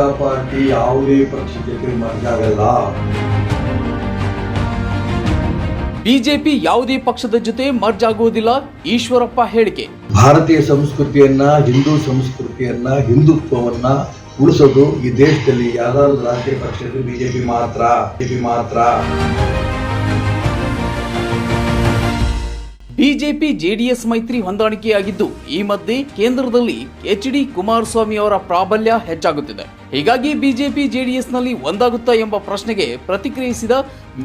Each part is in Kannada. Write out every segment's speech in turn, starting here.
ಜನತಾ ಪಾರ್ಟಿ ಯಾವುದೇ ಪಕ್ಷಕ್ಕೆ ಜೊತೆ ಬಿಜೆಪಿ ಯಾವುದೇ ಪಕ್ಷದ ಜೊತೆ ಮರ್ಜ್ ಆಗುವುದಿಲ್ಲ ಈಶ್ವರಪ್ಪ ಹೇಳಿಕೆ. ಭಾರತೀಯ ಸಂಸ್ಕೃತಿಯನ್ನ ಹಿಂದೂ ಸಂಸ್ಕೃತಿಯನ್ನ ಹಿಂದುತ್ವವನ್ನ ಉಳಿಸೋದು ಈ ದೇಶದಲ್ಲಿ ಯಾವ್ದಾದ್ರು ರಾಷ್ಟ್ರೀಯ ಪಕ್ಷದ ಬಿಜೆಪಿ ಮಾತ್ರ ಬಿಜೆಪಿ ಮಾತ್ರ. ಬಿಜೆಪಿ ಜೆಡಿಎಸ್ ಮೈತ್ರಿ ಹೊಂದಾಣಿಕೆಯಾಗಿದ್ದು, ಈ ಮಧ್ಯೆ ಕೇಂದ್ರದಲ್ಲಿ ಎಚ್ ಡಿ ಕುಮಾರಸ್ವಾಮಿ ಅವರ ಪ್ರಾಬಲ್ಯ ಹೆಚ್ಚಾಗುತ್ತಿದೆ. ಹೀಗಾಗಿ ಬಿಜೆಪಿ ಜೆಡಿಎಸ್ನಲ್ಲಿ ಒಂದಾಗುತ್ತಾ ಎಂಬ ಪ್ರಶ್ನೆಗೆ ಪ್ರತಿಕ್ರಿಯಿಸಿದ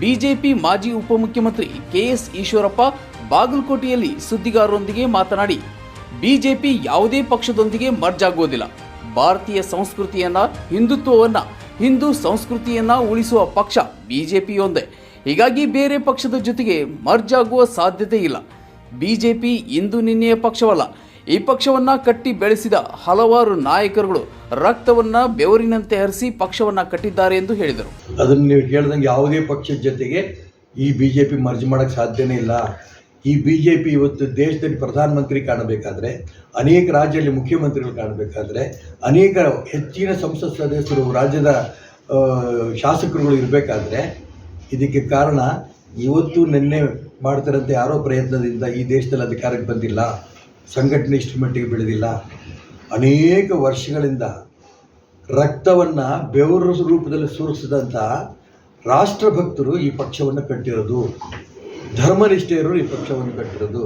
ಬಿಜೆಪಿ ಮಾಜಿ ಉಪಮುಖ್ಯಮಂತ್ರಿ ಕೆಎಸ್ ಈಶ್ವರಪ್ಪ ಬಾಗಲಕೋಟೆಯಲ್ಲಿ ಸುದ್ದಿಗಾರರೊಂದಿಗೆ ಮಾತನಾಡಿ, ಬಿಜೆಪಿ ಯಾವುದೇ ಪಕ್ಷದೊಂದಿಗೆ ಮರ್ಜ್ ಆಗುವುದಿಲ್ಲ ಭಾರತೀಯ ಸಂಸ್ಕೃತಿಯನ್ನ, ಹಿಂದುತ್ವವನ್ನ, ಹಿಂದೂ ಸಂಸ್ಕೃತಿಯನ್ನ ಉಳಿಸುವ ಪಕ್ಷ ಬಿಜೆಪಿಯೊಂದೇ. ಹೀಗಾಗಿ ಬೇರೆ ಪಕ್ಷದ ಜೊತೆಗೆ ಮರ್ಜ್ ಆಗುವ ಸಾಧ್ಯತೆ ಇಲ್ಲ. ಬಿಜೆಪಿ ಇಂದು ನಿನ್ನೆಯ ಪಕ್ಷವಲ್ಲ. ಈ ಪಕ್ಷವನ್ನ ಕಟ್ಟಿ ಬೆಳೆಸಿದ ಹಲವಾರು ನಾಯಕರುಗಳು ರಕ್ತವನ್ನ ಬೆವರಿನಂತೆ ಹರಿಸಿ ಪಕ್ಷವನ್ನ ಕಟ್ಟಿದ್ದಾರೆ ಎಂದು ಹೇಳಿದರು. ಅದನ್ನು ನೀವು ಹೇಳ್ದಂಗೆ ಯಾವುದೇ ಪಕ್ಷದ ಜೊತೆಗೆ ಈ ಬಿಜೆಪಿ ಮರ್ಜ್ ಮಾಡಕ್ ಸಾಧ್ಯನೇ ಇಲ್ಲ. ಈ ಬಿಜೆಪಿ ಇವತ್ತು ದೇಶದಲ್ಲಿ ಪ್ರಧಾನಮಂತ್ರಿ ಕಾಣಬೇಕಾದ್ರೆ, ಅನೇಕ ರಾಜ್ಯದಲ್ಲಿ ಮುಖ್ಯಮಂತ್ರಿಗಳು ಕಾಣಬೇಕಾದ್ರೆ, ಅನೇಕ ಹೆಚ್ಚಿನ ಸಂಸತ್ ಸದಸ್ಯರು ರಾಜ್ಯದ ಶಾಸಕರುಗಳು ಇರಬೇಕಾದ್ರೆ, ಇದಕ್ಕೆ ಕಾರಣ ಇವತ್ತು ನಿನ್ನೆ ಮಾಡ್ತಿರೋಂಥ ಯಾರೋ ಪ್ರಯತ್ನದಿಂದ ಈ ದೇಶದಲ್ಲಿ ಅಧಿಕಾರಕ್ಕೆ ಬಂದಿಲ್ಲ, ಸಂಘಟನೆ ಇಷ್ಟು ಮಟ್ಟಿಗೆ ಬೆಳೆದಿಲ್ಲ. ಅನೇಕ ವರ್ಷಗಳಿಂದ ರಕ್ತವನ್ನು ಬೆವರು ರೂಪದಲ್ಲಿ ಸುರಿಸಿದಂಥ ರಾಷ್ಟ್ರಭಕ್ತರು ಈ ಪಕ್ಷವನ್ನು ಕಟ್ಟಿರೋದು. ಧರ್ಮನಿಷ್ಠೆಯರು ಈ ಪಕ್ಷವನ್ನು ಕಟ್ಟಿರೋದು.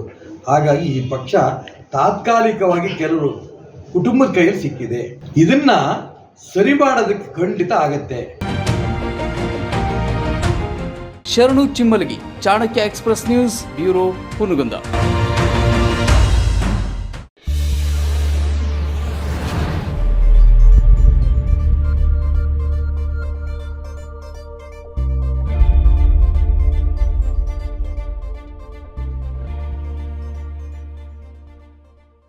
ಹಾಗಾಗಿ ಈ ಪಕ್ಷ ತಾತ್ಕಾಲಿಕವಾಗಿ ಕೆಲವರು ಕುಟುಂಬದ ಕೈಯಲ್ಲಿ ಸಿಕ್ಕಿದೆ. ಇದನ್ನ ಸರಿ ಮಾಡೋದಕ್ಕೆ ಖಂಡಿತ ಆಗತ್ತೆ. Sharanu Chimmalagi Chanakya express news bureau Hungund.